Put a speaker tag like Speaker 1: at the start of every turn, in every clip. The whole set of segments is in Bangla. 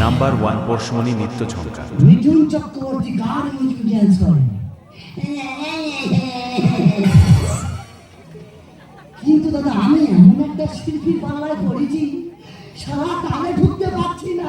Speaker 1: নাম্বার ওয়ান পরশমণি নৃত্য ঝঙ্কার
Speaker 2: মিঠুন চক্রবর্তী গান মিউজিক ড্যান্স করে কিন্তু দাদা আমি এমন একটা শিল্পী বাংলায় পড়েছি সারা কানে ঢুকতে পারছি না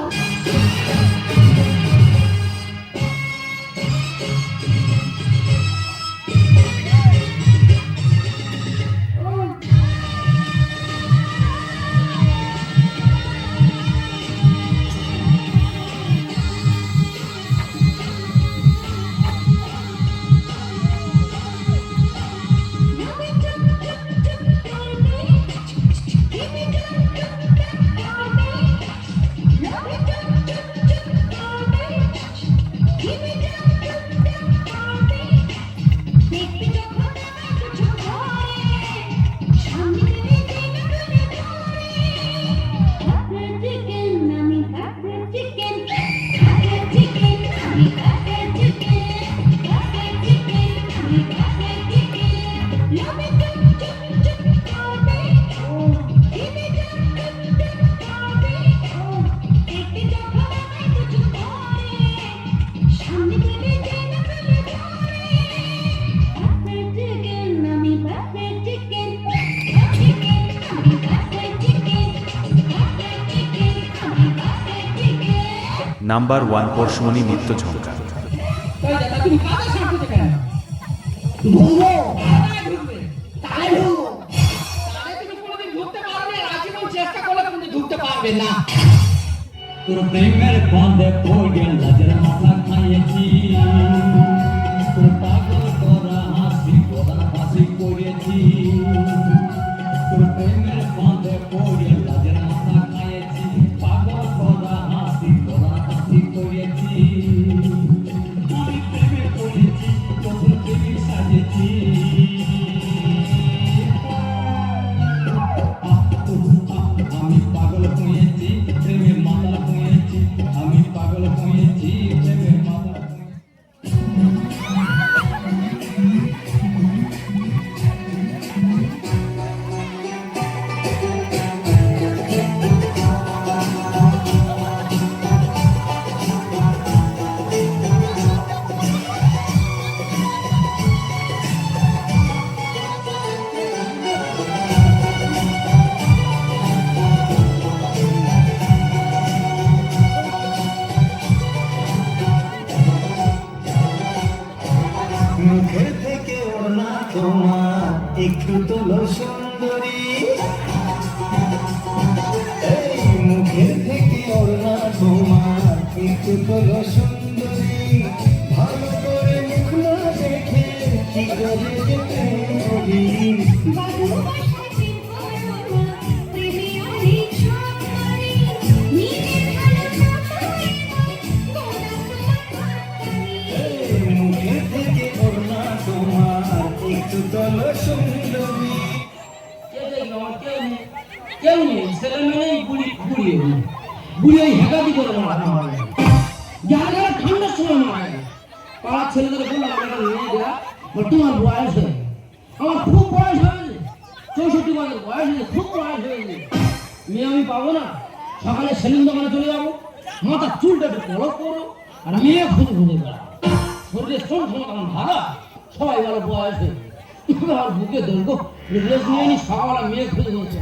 Speaker 1: করলে ওয়ান
Speaker 3: ঢুকতে পারবে না
Speaker 4: তোর প্রেমের করেছি তোমার একটু তোলো সুন্দরী। এই মুখে থেকে ওর না তোমার একটু তোলো সুন্দরী। একটু তোলো সুন্দরী
Speaker 3: কেউ নেই ছেলে মেয়ে বুড়ি বুড়ি বুড়ি। ওই করে মারা হয় যারা যারা ঠান্ডার সময় মারা পাড়ার ছেলেদের বললাম আমার একটা মেয়ে বল তোমার বয়স হয়ে আমার খুব বয়স হয়েছে চৌষট্টি বছর বয়স হয়েছে খুব বয়স হয়েছে মেয়ে আমি পাবো না। সকালে সেলিম দোকানে চলে যাব। মাথার চুলটা একটু কলক করো, আর মেয়ে খুঁজে খুঁজে বেড়াবো শরীরে শোন শোন ভালো সবাই বলো বয়স হয়েছে বুকে রেস নিয়ে সকালবেলা মেয়ে খুঁজে খুঁজে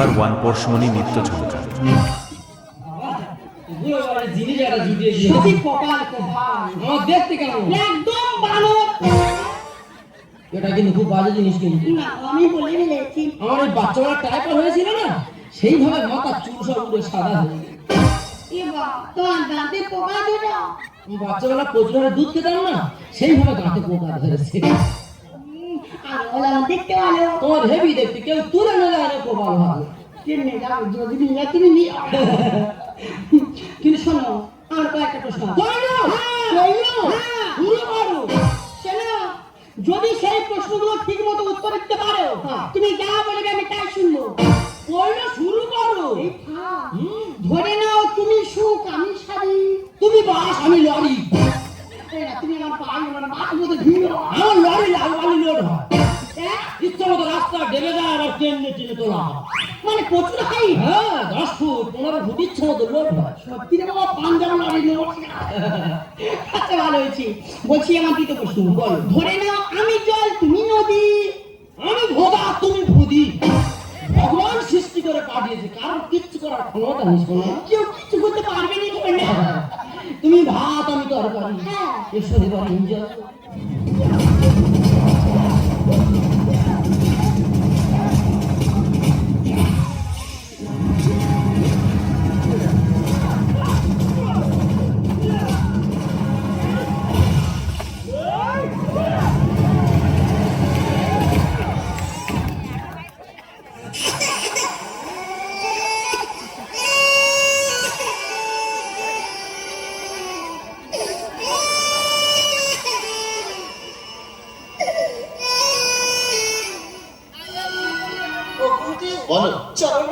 Speaker 5: নাম্বার ওয়ান পরশমণি নৃত্য
Speaker 6: বানর
Speaker 3: এটা কিন্তু খুব বাজে জিনিস কিন্তু।
Speaker 6: আমি
Speaker 3: আমার ওই বাচ্চারা টাইপার হয়েছিল না সেইভাবে মাথা চুল সব উড়ে সাদা হয়ে গেছে
Speaker 6: এবা দাঁতে পোকা দিল
Speaker 3: বাচ্চাবেলা প্রচুর দুধ খেতাম না সেইভাবে গাঁটে পোকা ধরেছে।
Speaker 6: আর ওলা দেখতে ভালো
Speaker 3: তোমার হেভি দেখতে কেউ তুলে আরে কপাল ভালো
Speaker 6: কেমনি যাব যদি তুমি নিয়ে সত্যি রে বাবা আচ্ছা ভালো হয়েছি। বলছি আমার দিতে প্রশ্ন, বল। ধরে নাও আমি জল, তুমি নদী।
Speaker 3: আমি ভোদা, তুমি ভুদি। ভগবান সৃষ্টি করে পাঠিয়েছে, কারণ কিচ্ছু করার ক্ষমতা নেই।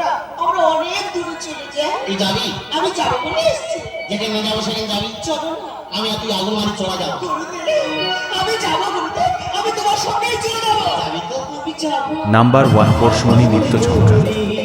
Speaker 6: না
Speaker 7: আমরা অনেক দূরে চলে যাই।
Speaker 8: তুই যাবি
Speaker 7: আমি যাব বলে এসছি।
Speaker 8: যেখানে নিয়ে যাব সেখানে যাবি
Speaker 7: চলো না।
Speaker 8: আমি আর তুই আগুন মারি চলা যাব।
Speaker 7: আমি যাব আমি তোমার চলে যাব।
Speaker 5: নাম্বার ওয়ান পরশমণি নৃত্য ঝঙ্কার।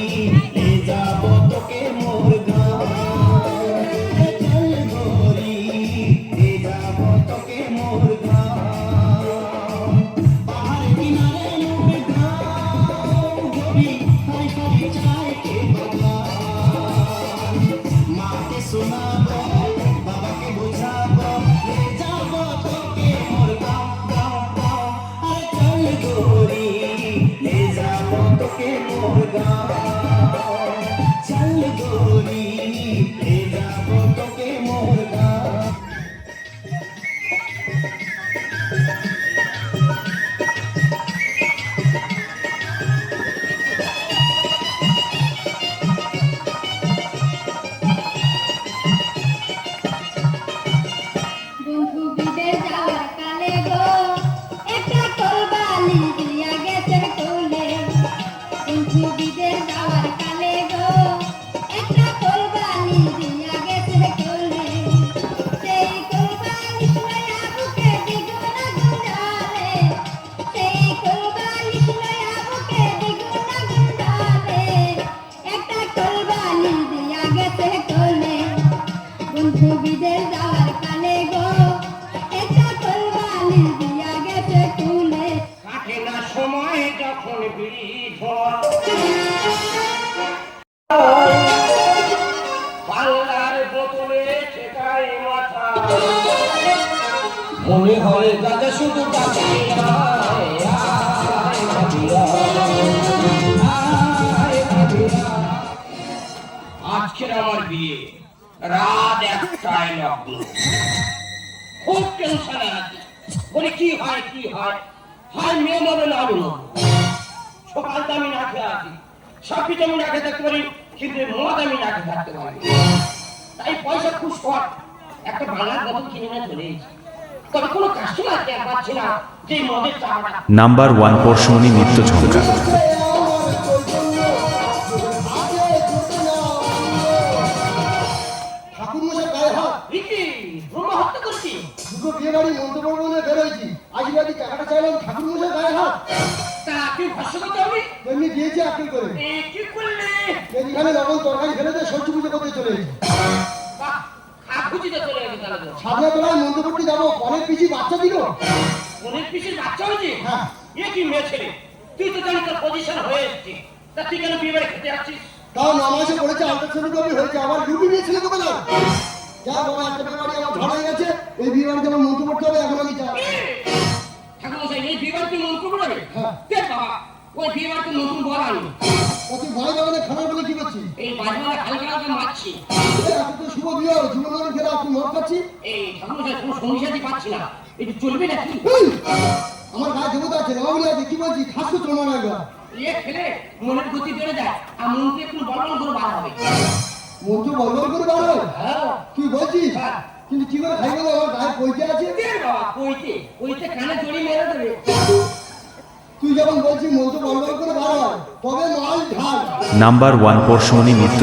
Speaker 3: রাত খুব বলে, কি হয় কি হয়? হয় মেয়ে আমি না খেয়ে আছি। সব কিছু আমি না খেয়ে থাকতে পারি, কিন্তু মদ আমি না খেয়ে থাকতে পারি। তাই পয়সা খুশ কর। একটা বাংলার বোতল কিনে নিয়ে চলে
Speaker 5: নাম্বার ওয়ান পরশমণি নৃত্য ঝঙ্কার।
Speaker 9: এখানে লবণ তরকারি ফেলে দিয়ে সবজি পুজো করতে চলে এসেছি। সামনে যাব পিছি বাচ্চা দিল?
Speaker 3: অনেক বাচ্চা হয়েছে?
Speaker 9: হ্যাঁ।
Speaker 3: এ কি মেয়ে ছেলে? তুই তো জানি তোর পজিশন হয়ে এসছে।
Speaker 10: তা তুই কেন বিয়ে খেতে যাচ্ছিস?
Speaker 9: তাও নামাজে পড়েছে আল্ট্রাসোনোগ্রাফি হয়েছে আবার ডিউটি নিয়েছিল তো বলো যা বাবা একটা ব্যাপারে আমার ঝড় হয়ে গেছে এই বিয়ে বাড়িতে আমার মন্ত্র পড়তে হবে এখন আমি যাই
Speaker 10: ঠাকুর এই বিয়ে বাড়িতে মন্ত্র পড়াবে?
Speaker 9: হ্যাঁ।
Speaker 10: বাবা? ওই বিয়ে বাড়িতে নতুন বর আনো
Speaker 9: কত ভাই বাগানে খাবার বলে কি করছি?
Speaker 10: এই বাজমালা হালকা হালকা মারছি।
Speaker 9: আজকে তো শুভ বিয়ে জীবন ধরে খেলে আপনি মদ খাচ্ছি
Speaker 10: এই ঠাকুর কোনো সঙ্গী পাচ্ছি না। এটা চলবে নাকি?
Speaker 9: এই, আমার গায়ে দেবতা আছে রামাবলি আছে কি বলছি? খাস চলবে না একবার
Speaker 10: ইয়ে খেলে মনের গতি বেড়ে যায় আর মনকে একটু বলবল করে বার হবে
Speaker 9: মন্ত্র বলবল করে বার হয়।
Speaker 10: হ্যাঁ
Speaker 9: তুই বলছিস?
Speaker 10: হ্যাঁ।
Speaker 9: কিন্তু কি করে খাই বলে আমার গায়ে পইতে আছে?
Speaker 10: বাবা কইতে কইতে কানে জড়ি মেরে দেবে।
Speaker 5: নাম্বার ওয়ান পরশমণি নৃত্য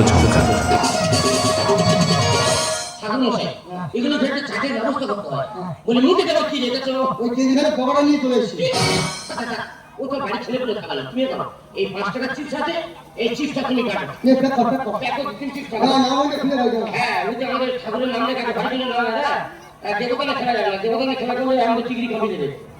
Speaker 10: মশাই এগুলো ভেবে চাটের ব্যবস্থা করতে হয়। বলে মুখে দেবো কি রেখে চলো
Speaker 9: ওই কেজিখানে পকোড়া নিয়ে চলে এসেছি।
Speaker 10: ও তো বাড়ি ছেলে বলে খাবে না তুমি করো। এই পাঁচ টাকার চিপস আছে এই চিপসটা তুমি কাটো।
Speaker 9: নে প্যাক কর প্যাক কর।
Speaker 10: প্যাক করে তিন চিপস
Speaker 9: না না বললে খুলে ভাই যাবে
Speaker 10: হ্যাঁ ওই যে আমাদের ঠাকুরের নাম লেখা আছে নাম আছে। হ্যাঁ খেলা যাবে না দেবতানে খেলা করলে আমাদের কমিয়ে দেবে।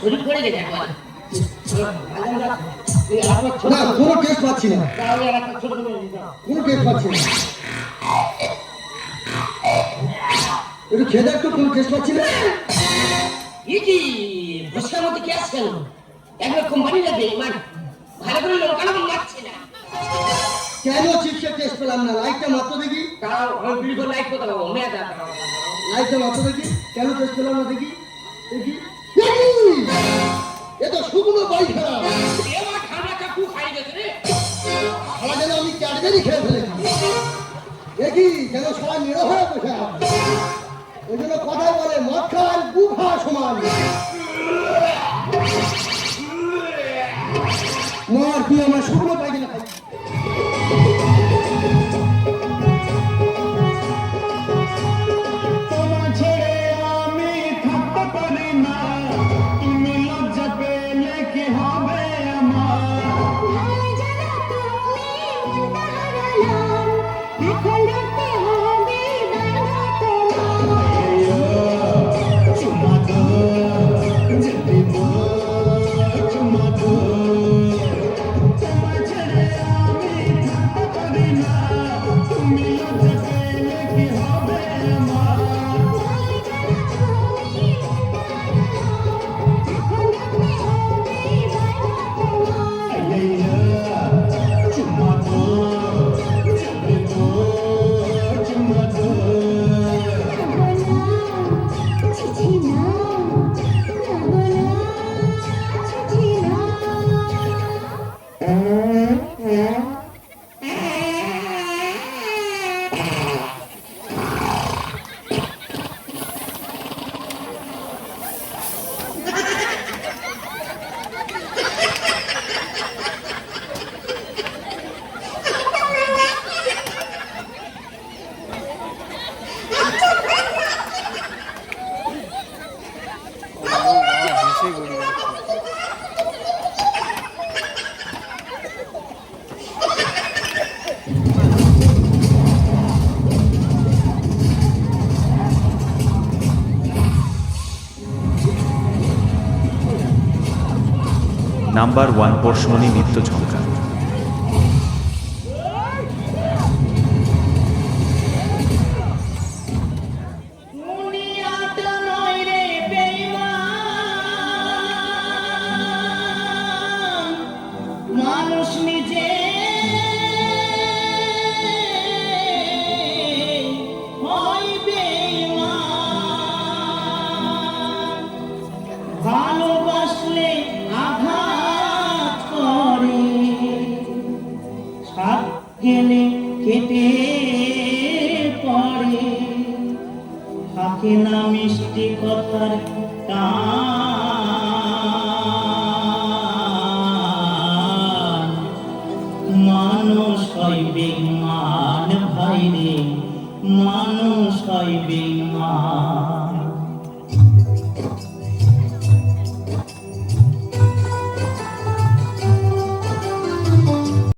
Speaker 10: শরীর গেছে
Speaker 9: না কোনো পাচ্ছি না। কোনো পাচ্ছি না। একটু খেয়ে দেখ তো কোনো পাচ্ছি না।
Speaker 10: এই কি মতো একবার কোম্পানি মানে ভালো করে লোকানো লাগছে না।
Speaker 9: কেন চিপসের টেস্ট পেলাম না? লাইটটা মাত্র দেখি।
Speaker 10: লাইট পারব মেয়ে দেখা।
Speaker 9: কেন পেলাম না দেখি? দেখি! এ তো শুকনো সারা যেন আমি ক্যাডবেরি খেয়ে ফেলেছি। দেখি যেন সবাই মেরো হয়ে বসে আছে। ওই জন্য কথাই বলে মদ খাওয়ার গু খাওয়া সমান। মর তুই আমার
Speaker 5: নাম্বার ওয়ান পরশমণি নৃত্য ঝঙ্কার।
Speaker 7: সাত গেলে কেটে পড়ে। থাকে না মিষ্টি কথার
Speaker 11: টান। মানুষ হয় বেমান ভাই রে মানুষ হয় বেমান